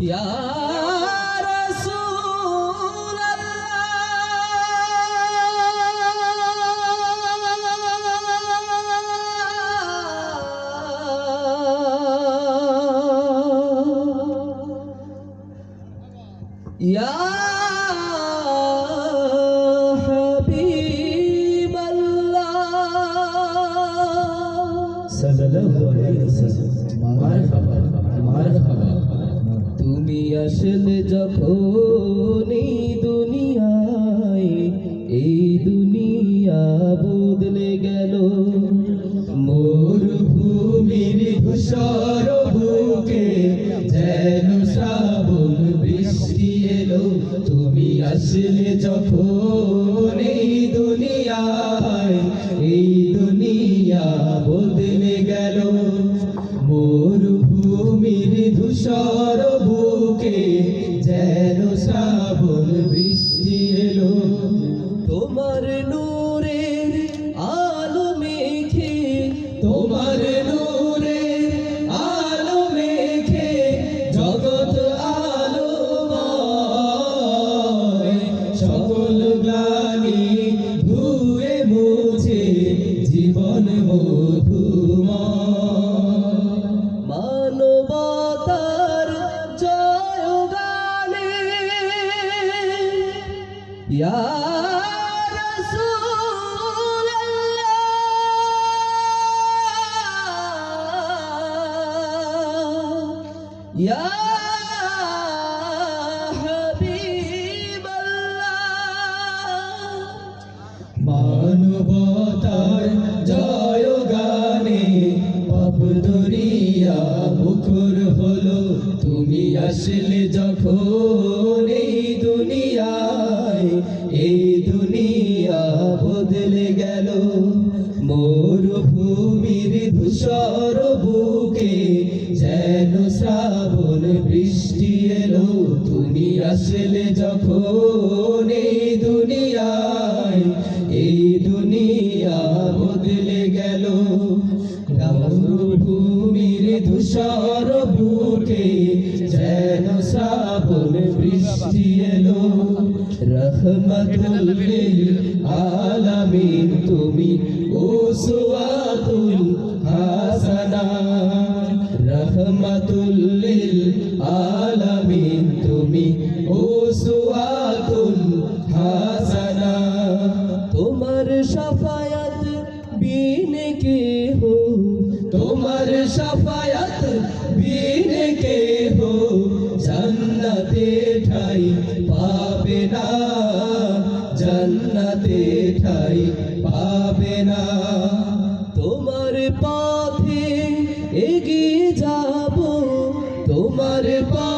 Yeah. আসলে যখন এই দুনিয়ায় এই দুনিয়া বদলে গেল, মরুভূমির ধূসর বুকে যেন শ্রাবণ বৃষ্টি এলো। তুমি আসলে যখন এই দুনিয়ায় এই দুনিয়া বদলে গেল, মরুভূমির ধূসর যেন হাবিবাল্লাহ মানবতার জয় গানে পাপ দরিয়া হলো তুমি আসলে যখন এই দুনিয়ায় এই দুনিয়া বদলে গেল মরুভূমির ধূসর আসলে যখন এই দুনিয়ায়, এই দুনিয়া বদলে গেল। মরুভূমির ধূসর বুকে যেন শ্রাবণ বৃষ্টি এলো। রহমতুল আলামিন, তুমি উসওয়াতুল হাসানা। রহমতুল আলামিন কে হো? তোমার সাফায়াত বিনে কে হো? জান্নাতে ঠাই পাবে না, জান্নাতে ঠাই পাবে না। তোমার পথে এগিয়ে যাব, তোমার পথে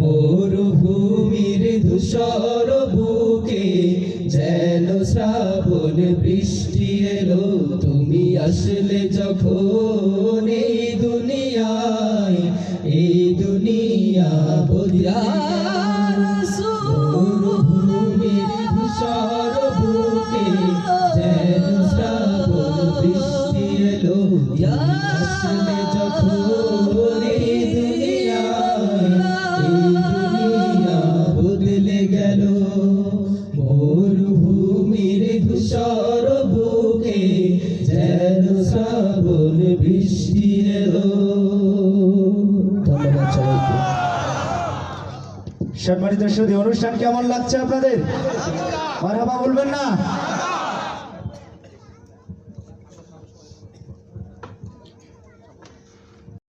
মরুভূমির ধূসর বুকে যেন শ্রাবণ বৃষ্টি এলো, তুমি আসলে যখন এই দুনিয়ায়, এই দুনিয়া বদিয়া মরুভূমির যেন শ্রাবণ বৃষ্টি এলো। সম্মানিত সুদী অনুষ্ঠান কেমন লাগছে আপনাদের? মারহাবা বলবেন না?